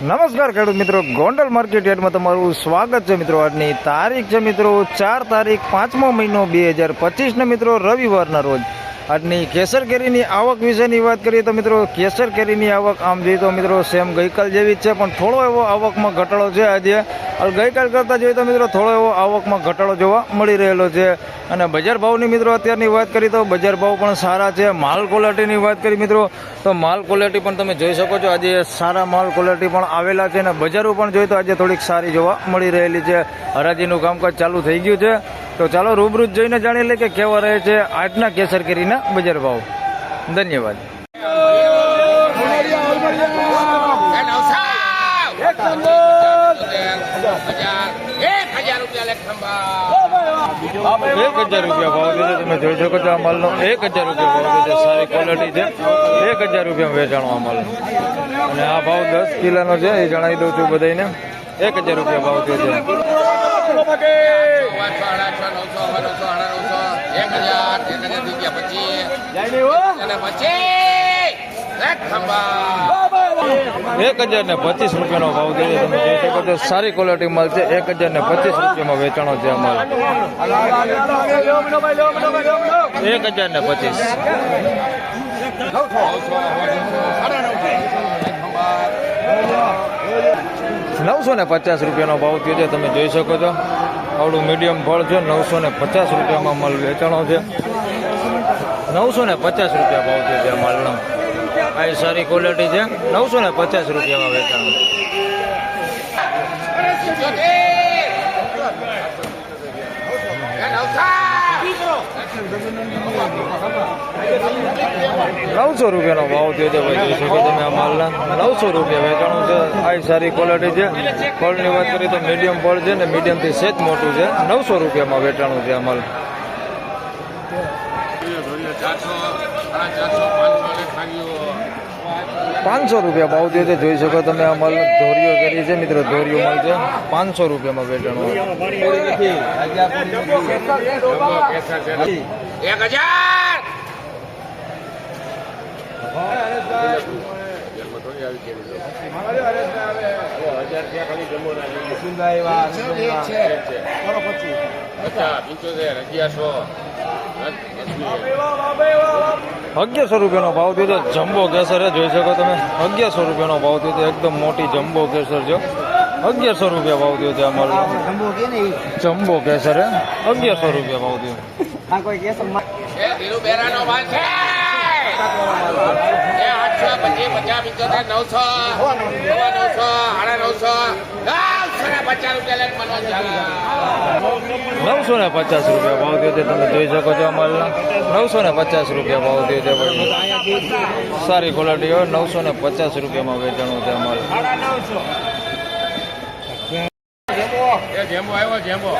નમસ્કાર ખેડૂત મિત્રો. ગોંડલ માર્કેટ યાર્ડમાં તમારું સ્વાગત છે મિત્રો. આજની તારીખ છે મિત્રો ચાર તારીખ પાંચમો મહિનો બે હજાર પચીસના મિત્રો રવિવારના રોજ. આજની કેસર કેરીની આવક વિશેની વાત કરીએ તો મિત્રો કેસર કેરીની આવક આમ જોઈએ તો મિત્રો સેમ ગઈકાલ જેવી જ છે, પણ થોડો એવો આવકમાં ઘટાડો છે. આજે ગઈકાલ કરતાં જોઈએ તો મિત્રો થોડો એવો આવકમાં ઘટાડો જોવા મળી રહેલો છે. અને બજાર ભાવની મિત્રો અત્યારની વાત કરીએ તો બજાર ભાવ પણ સારા છે. માલ ક્વોલિટીની વાત કરી મિત્રો તો માલ ક્વોલિટી પણ તમે જોઈ શકો છો. આજે સારા માલ ક્વોલિટી પણ આવેલા છે અને બજારો પણ જોઈએ તો આજે થોડીક સારી જોવા મળી રહેલી છે. હરાજીનું કામકાજ ચાલુ થઈ ગયું છે. તો ચાલો રૂબરૂ જઈને જોઈને જાણી લઈએ કે કેવા રહે છે આજના કેસર કેરીના બજાર ભાવ. ધન્યવાદ. એક એક હજાર રૂપિયા ભાવ છે તમે જોઈ શકો છો આ માલનો. એક હજાર રૂપિયા ભાવ છે સારી ક્વોલિટી છે. એક હજાર રૂપિયા વેચાણો આ માલ અને આ ભાવ દસ કિલોનો છે એ જણાવી દઉં છું બધાને એક હજાર રૂપિયા ભાવ થયો છે. એક હજાર એક અને લેખ ખંભા. એક હજાર ને પચીસ રૂપિયાનો ભાવ થયો છે. તમે જોઈ શકો છો, સારી ક્વોલિટી માલ છે. એક હજાર ને પચીસ રૂપિયામાં વેચાણો છે અમારે. એક હજાર ને પચીસ. નવસો ને પચાસ રૂપિયાનો ભાવ થયો છે. તમે જોઈ શકો છો. આવડું મીડિયમ ફળ છે. નવસો ને પચાસ રૂપિયામાં માલ વેચાણો છે. નવસો ને પચાસ રૂપિયા ભાવ થયો છે માલનો. આ સારી ક્વોલિટી છે. નવસો ને પચાસ રૂપિયામાં વેચાણ. નવસો રૂપિયાનો ભાવ થયો છે ભાઈ, જોઈ શકો તમે આ માલના. નવસો રૂપિયા વેચાણું છે. આ સારી ક્વોલિટી છે. ફળની વાત કરીએ તો મીડિયમ ફળ છે ને મીડિયમથી સેજ મોટું છે. નવસો રૂપિયામાં વેચાણું છે આ માલ. ચારસો ચારસો પાંચસો રૂપિયા ભાવ થયો છે જોઈ શકો તમે આ માલ ધોરીઓ કરી છે મિત્રો ધોરીઓ માલ છે. પાંચસો રૂપિયામાં વેચાણ એક હજાર! અગિયારસો. અગિયારસો રૂપિયાનો ભાવ થયો જમ્બો કેસર જોઈ શકો તમે. અગિયારસો રૂપિયાનો ભાવ થયો છે. એકદમ મોટી જમ્બો કેસર છે. અગિયારસો રૂપિયા ભાવ થયો છે અમારો. જમ્બો કેસર હે? અગિયારસો રૂપિયા ભાવ થયો. નવસો નવસો સાડા નવસો. નવસો ને પચાસ રૂપિયા ભાવ થયો છે તમે જોઈ શકો છો અમારા. નવસો ને પચાસ રૂપિયા ભાવ થયો છે ભાઈ. સારી ક્વોલિટી હોય નવસો ને પચાસ રૂપિયામાં વેચાણું છે જેમ્બો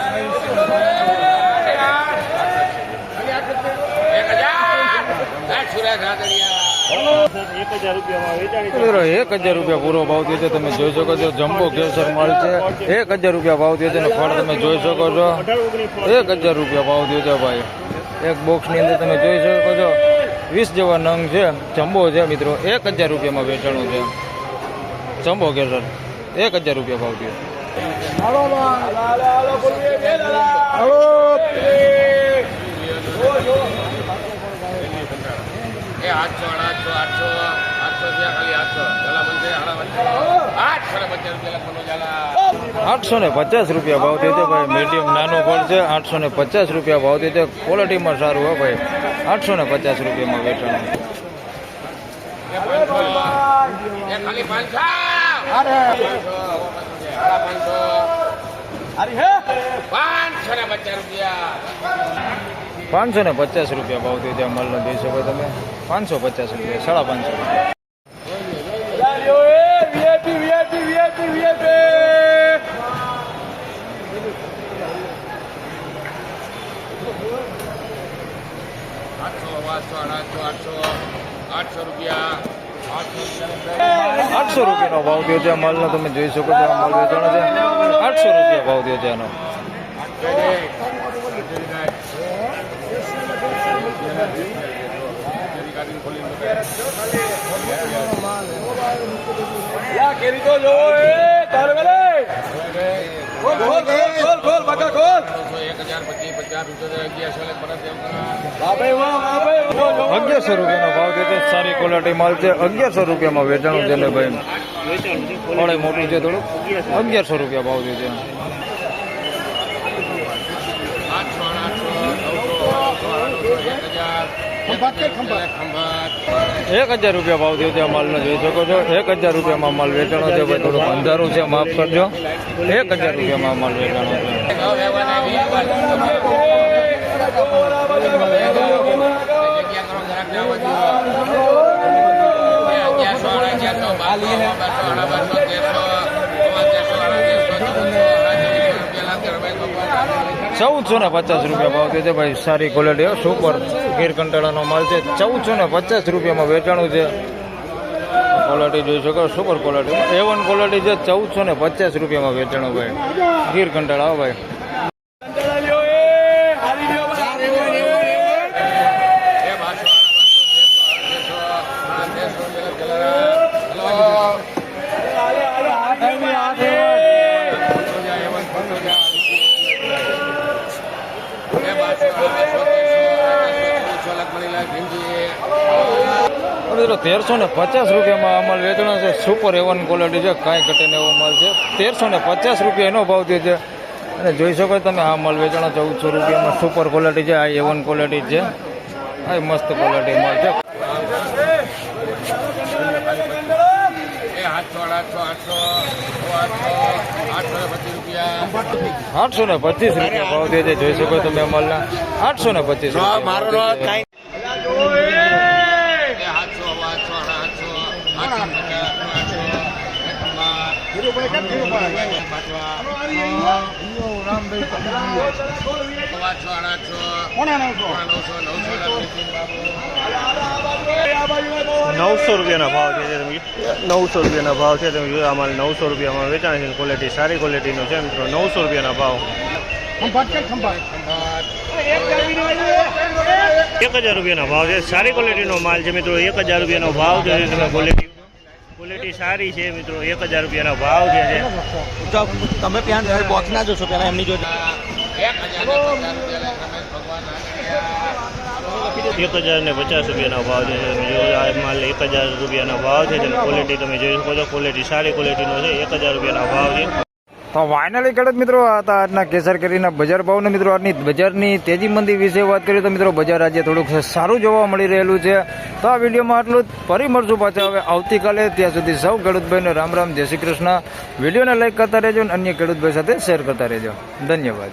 એક હજાર. એક હજાર રૂપિયા પૂરો ભાવ થયો છે તમે જોઈ શકો છો જમ્બો કેસર માલ છે. એક હજાર રૂપિયા ભાવ થયો છે અને ફળ તમે જોઈ શકો છો. એક હજાર રૂપિયા ભાવ થયો છે ભાઈ. એક બોક્સની અંદર તમે જોઈ શકો છો. વીસ જેવા નંગ છે જમ્બો છે મિત્રો. એક હજાર રૂપિયામાં વેચાણું છે. જમ્બો કેસર. એક હજાર રૂપિયા ભાવ થયો એ આઠસો આઠસો આઠસો આઠસો રૂપિયા ખાલી આઠસો. પેલા બનશે સાડા આઠસો ને પચાસ રૂપિયા લખવાનો ચાલા આઠસો ને પચાસ રૂપિયા ભાવ થયો ભાઈ મીડિયમ નાનું ફળ છે આઠસો ને પચાસ રૂપિયા ભાવ થયો ક્વોલિટીમાં સારું હોય ભાઈ. આઠસો ને પચાસ રૂપિયામાં વેચાણ ખાલી પાંચસો ને પચાસ રૂપિયા. પાંચસો ને પચાસ રૂપિયા ભાવ થયો ત્યાં મલનો જોઈ શકો તમે. પાંચસો પચાસ રૂપિયા, સાડા પાંચસો. આઠસો રૂપિયાનો ભાવ થયો છે માલનો, તમે જોઈ શકો છો માલ વેચાણો છે. આઠસો રૂપિયા ભાવ થયો છે ખોલી કેરી તો જો એ તારે વેલે. ખોલ ખોલ ખોલ ખોલ બાકા ખોલ અગિયારસો રૂપિયાનો ભાવ છે સારી ક્વોલિટી માલ છે. અગિયારસો રૂપિયામાં વેચાણું છે ને ભાઈ. ફળે મોટું છે થોડું અગિયારસો રૂપિયા. ભાવ છે ત્યાં. આઠસો આઠસો નવસો આઠસો એક હજાર ખંભાત એક હજાર રૂપિયા ભાવ થયો ત્યાં માલનો જોઈ શકો છો. એક હજાર રૂપિયામાં માલ વેચાણો છે ભાઈ થોડું અંધારું છે માફ કરજો. એક હજાર રૂપિયામાં માલ વેચાણો છે. ચૌદસો ને પચાસ રૂપિયા ભાવ થયો છે ભાઈ, સારી ક્વોલિટી સુપર ગીર કંટાળાનો માલ છે, ચૌદસો ને પચાસ રૂપિયામાં વેચાણું છે. ક્વોલિટી જોઈ શકો super quality A one quality છે, ચૌદસો ને પચાસ રૂપિયામાં વેચાણું ભાઈ. ગીર કંટાળા ભાઈ કંટાળા લ્યો એ હારી લ્યો ભાઈ. બે બારસો, સાડા બારસો, તેરસો, સાડા તેરસો, સાડા તેરસો, હલો. હાલે, હાલે, હાથે, હાથે. બે બારસો, અઢારસો, તેરસો, ચોવીસો લાખ મળી લાખ ભીમજી. મિત્રો, તેરસો ને પચાસ રૂપિયામાં અમાલ વેચાણ છે. સુપર એવન ક્વોલિટી છે. કાંઈ ઘટે ને એવો માલ છે. તેરસો ને પચાસ રૂપિયા એનો ભાવ થયો છે. અને જોઈ શકો તમે, આ માલ વેચાણ ચૌદસો રૂપિયામાં સુપર ક્વોલિટી છે. આ એવન ક્વોલિટી છે. આ મસ્ત ક્વોલિટી માલ છે. આઠસો ને પચીસ રૂપિયા ભાવ થયો છે. જોઈ શકો તમે અમલના આઠસો ને પચીસ રૂપિયા નવસો, રૂપિયાના ભાવ છે નવસો રૂપિયાના ભાવ છે તમે જોયો? અમારે નવસો રૂપિયામાં વેચાણ છે ક્વોલિટી સારી ક્વોલિટીનો છે મિત્રો? નવસો રૂપિયાના ભાવ. એક હજાર રૂપિયાનો ભાવ છે. સારી ક્વોલિટીનો માલ છે મિત્રો. એક હજાર રૂપિયાનો ભાવ છે. તમે ક્વોલિટી ક્વોલિટી સારી છે મિત્રો. એક હજાર રૂપિયાના ભાવ છે તમે ત્યાં બોક્સ ના જોશો પેલા એમની જોડે. એક હજાર ને પચાસ રૂપિયાના ભાવ છે માલ એક હજાર રૂપિયાના ભાવ છે ક્વોલિટી તમે જોઈ શકો છો. ક્વોલિટી સારી ક્વોલિટીનો છે. એક હજાર રૂપિયાના ભાવ છે. તો ફાઇનલી ખેડૂત મિત્રો હતા આજના કેસર કેરીના બજાર ભાવને મિત્રો, આજની બજારની તેજી મંદી વિશે વાત કરીએ તો મિત્રો, બજાર આજે થોડુંક સારું જોવા મળી રહેલું છે. તો આ વિડીયોમાં આટલું જ. ફરી મળશું પાછા હવે આવતીકાલે. ત્યાં સુધી સૌ ખેડૂતભાઈને રામ રામ, જય શ્રી કૃષ્ણ. વિડીયોને લાઇક કરતા રહેજો અને અન્ય ખેડૂતભાઈ સાથે શેર કરતા રહેજો. ધન્યવાદ.